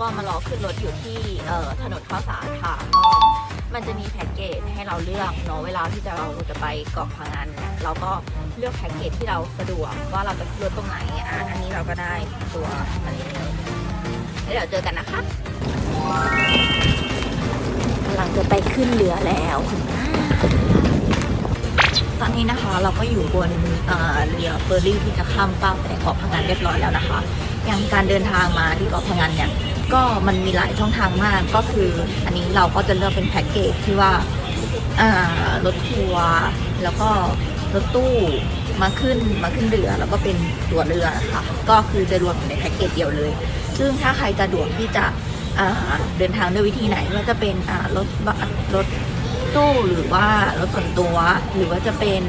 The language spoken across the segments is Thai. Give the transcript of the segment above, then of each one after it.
ก็มารอขึ้นรถอยู่ที่เอ่อถนนข้าวสารค่ะก็มันจะมีแพ็กเกจให้เราเลือกเนาะเวลาที่จะเราจะไปเกาะพังงานเราก็เลือกแพ็กเกจที่เราสะดวกว่าเราจะขึ้นรถตรงไหนอะอันนี้เราก็ได้ตัวอันนี้เลยแล้วเดี๋ยวเจอกันนะคะกำลังจะไปขึ้นเรือแล้วตอนนี้นะคะเราก็อยู่บนเอ่อเรือเฟอร์รี่ที่จะข้ามฟากไปเกาะพังงานเรียบร้อยแล้วนะคะ อย่างการเดินทางมาที่เกาะพังงานเนี่ยก็มันมีหลายช่องทางมากก็คือ อันนี้เราก็จะเลือกเป็นแพ็กเกจที่ว่ารถทัวร์แล้วก็รถตู้มาขึ้นมาขึ้นเรือ แล้วก็เป็นตัวเรือนะคะก็คือจะรวมอยู่ในแพ็กเกจเดียวเลย ซึ่งถ้าใครสะดวกที่จะเดินทางด้วยวิธีไหนไม่ว่าจะเป็นรถรถ ตู้หรือว่ารถส่วนตัวหรือว่าจะเป็น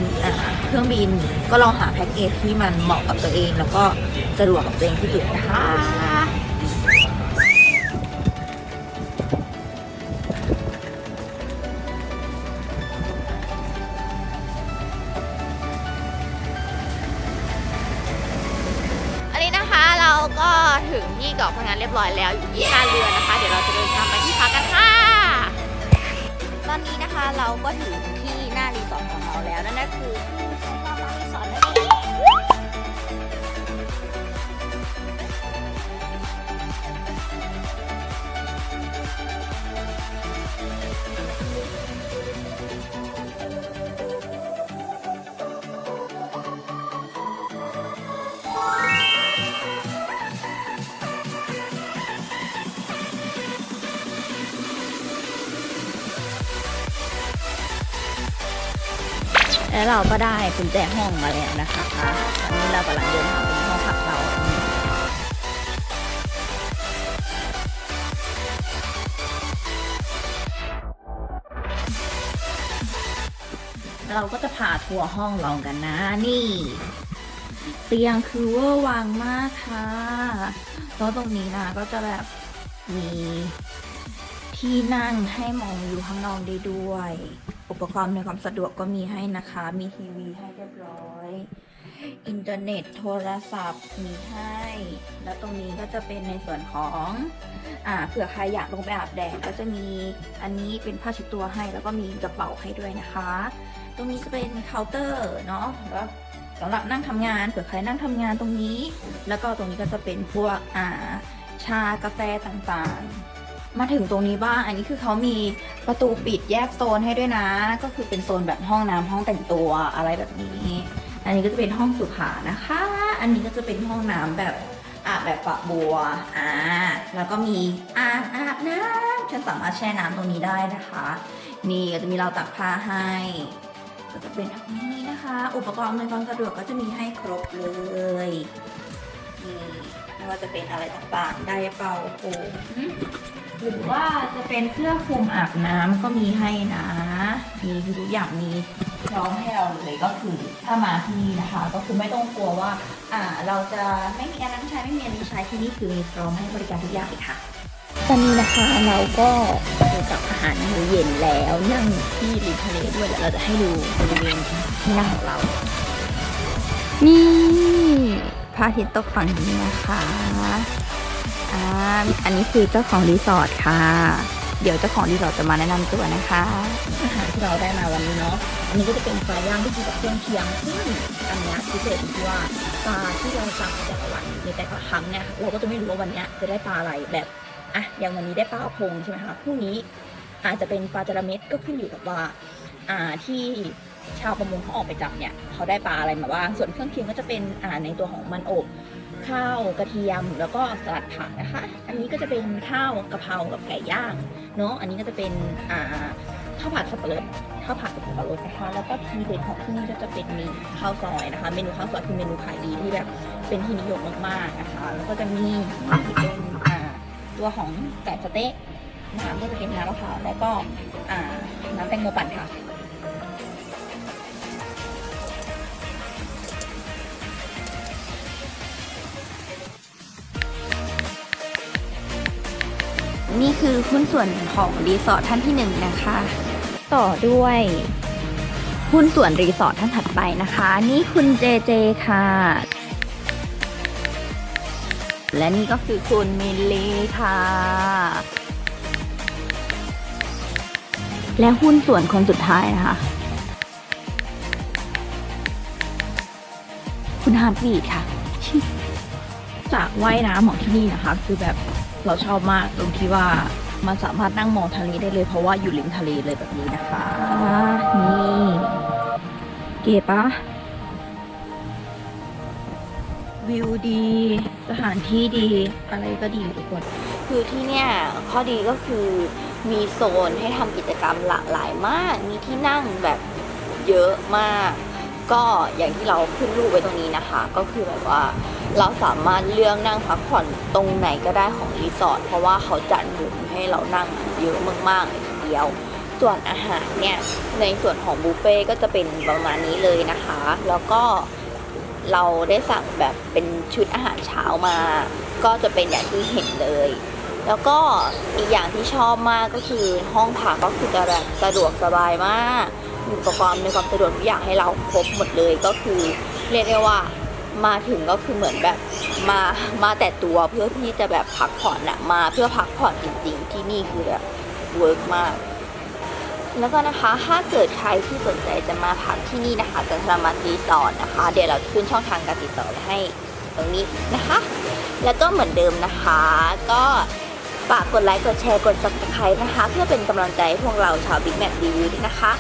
เครื่องบินก็ลองหาแพ็กเกจที่มันเหมาะกับตัวเอง แล้วก็สะดวกกับตัวเองที่สุดนะคะอันนี้นะคะเราก็ถึงที่เกาะพังงานเรียบร้อยแล้วอยู่ที่ท่าเรือนะคะ เดี๋ยวเราจะเดินทาง ถึงที่หน้ารีสอร์ทของเราแล้วนั่นก็คือ แล้วเราก็ได้กุญแจห้องมาแล้วนะคะตอนนี้เรากำลังเดินทางไปห้องพักเราเราก็จะพาทัวร์ห้องเรากันนะ นี่ เตียงคือเวอร์วังมากค่ะแล้วตรงนี้นะก็จะแบบมี ที่นั่งให้มองวิวข้างนอกได้ด้วย อุปกรณ์ในความสะดวกก็มีให้นะคะ มีทีวีให้เรียบร้อย อินเทอร์เน็ตโทรศัพท์มีให้ แล้วตรงนี้ก็จะเป็นในส่วนของอ่าเผื่อใครอยากลงไปอาบแดดก็จะมีอันนี้เป็นผ้าเชุดตัวให้ แล้วก็มีกระเป๋าให้ด้วยนะคะ ตรงนี้จะเป็นเคาน์เตอร์เนาะแล้วสำหรับนั่งทำงานเผื่อใครนั่งทำงานตรงนี้ แล้วก็ตรงนี้ก็จะเป็นพวกอ่าชากาแฟต่างๆ มาถึงตรงนี้บ้าง อันนี้คือเขามีประตูปิดแยกโซนให้ด้วยนะ ก็คือเป็นโซนแบบห้องน้ำห้องแต่งตัวอะไรแบบนี้ อันนี้ก็จะเป็นห้องสุขานะคะ อันนี้ก็จะเป็นห้องน้ำแบบอาบแบบฝักบัว อ่า แล้วก็มีอ่างอาบน้ำฉันสามารถแช่น้ำตรงนี้ได้นะคะ นี่ก็จะมีเราตักผ้าให้ ก็จะเป็นแบบนี้นะคะ อุปกรณ์ในความสะดวกก็จะมีให้ครบเลยนี่ไม่ว่าจะเป็นอะไรต่างๆ ได้เป่าผม หรือว่าจะเป็นเครื่องคลุมอาบน้ำก็มีให้นะมีทุกอย่างมีพร้อมให้เราเลยก็คือถ้ามาที่นี่นะคะ ก็คือไม่ต้องกลัวว่า อ่า เราจะไม่มีอันนั้นใช้ไม่มีอันนี้ใช้ที่นี่คือมีพร้อมให้บริการทุกอย่างเลยค่ะ ตอนนี้นะคะเราก็อยู่กับอาหารมื้อเย็นแล้วนั่งที่ริมทะเลด้วยเดี๋ยวเราจะให้ดูบริเวณที่นั่งของเรา นี่พระอาทิตย์ตกฝั่งนี้นะคะ อันนี้คือเจ้าของรีสอร์ทค่ะ เดี๋ยวเจ้าของรีสอร์ทจะมาแนะนำตัวนะคะ อาหารที่เราได้มาวันนี้เนาะ อันนี้ก็จะเป็นปลาย่างที่กินกับเครื่องเคียงซึ่งอันเนี้ยพิเศษที่ว่าปลาที่เราสั่งแต่ละวันในแต่ละครั้งเนี่ยเราก็จะไม่รู้ว่าวันเนี้ยจะได้ปลาอะไรแบบอะอย่างวันนี้ได้ปลาพงใช่ไหมคะพรุ่งนี้อาจจะเป็นปลาจระเม็ดก็ขึ้นอยู่กับว่าอ่าที่ชาวประมงเขาออกไปจับเนี่ยเขาได้ปลาอะไรมาบ้างส่วนเครื่องเคียงก็จะเป็นอ่าในตัวของมันอบ ข้าวกระเทียมแล้วก็สลัดผักนะคะ อันนี้ก็จะเป็นข้าวกะเพรากับไก่ย่างเนาะอันนี้ก็จะเป็นอ่าข้าวผัดสับปะรดข้าวผัดกับสับปะรดนะคะแล้วก็ทีเด็ดของที่นี่ก็จะเป็นมีข้าวซอยนะคะ เมนูข้าวซอยคือเมนูขายดีที่แบบเป็นที่นิยมมากๆนะคะ แล้วก็จะมีเป็นอ่าตัวของไก่สเต๊ะนะคะก็จะเป็นน้ำมะพร้าวแล้วก็อ่าน้ำแตงโมปั่นค่ะ นี่คือหุ้นส่วนของรีสอร์ทท่านที่หนึ่งนะคะ ต่อด้วยหุ้นส่วนรีสอร์ทท่านถัดไปนะคะ นี่คุณเจเจค่ะ และนี่ก็คือคุณมิลลีค่ะ และหุ้นส่วนคนสุดท้ายนะคะ คุณฮาร์ดบีดค่ะจากว่ายน้ำของที่นี่นะคะ คือแบบ เราชอบมากตรงที่ว่ามันสามารถนั่งมองทะเลได้เลย เพราะว่าอยู่ริมทะเลเลยแบบนี้นะคะ นี่เก๋ปะวิวดี สถานที่ดีอะไรก็ดีทุกคน คือที่เนี่ยข้อดีก็คือมีโซนให้ทำกิจกรรมหลากหลายมาก มีที่นั่งแบบเยอะมาก ก็อย่างที่เราขึ้นรูปไว้ตรงนี้นะคะ ก็คือแบบว่าเราสามารถเลือกนั่งพักผ่อนตรงไหนก็ได้ของรีสอร์ทเพราะว่าเขาจัดมุมให้เรานั่งเยอะมากๆเลยทีเดียว ส่วนอาหารเนี่ยในส่วนของบุฟเฟ่ก็จะเป็นประมาณนี้เลยนะคะ แล้วก็เราได้สั่งแบบเป็นชุดอาหารเช้ามา ก็จะเป็นอย่างที่เห็นเลย แล้วก็อีกอย่างที่ชอบมากก็คือห้องพักก็คือจะแบบสะดวกสบายมาก อุปกรณ์ในความสะดวกทุกอย่างให้เราครบหมดเลยก็คือเรียกได้ว่ามาถึงก็คือเหมือนแบบมามาแต่ตัวเพื่อที่จะแบบพักผ่อนอะมาเพื่อพักผ่อนจริงๆ ที่นี่คือแบบเวิร์กมาก แล้วก็นะคะถ้าเกิดใครที่สนใจจะมาพักที่นี่นะคะจะสามารถรีสอร์ทนะคะ เดี๋ยวเราขึ้นช่องทางการติดต่อให้ตรงนี้นะคะ แล้วก็เหมือนเดิมนะคะ ก็ฝากกดไลค์กดแชร์กด subscribe นะคะ เพื่อเป็นกำลังใจให้พวกเราชาว Big Mac Review ด้วยนะคะ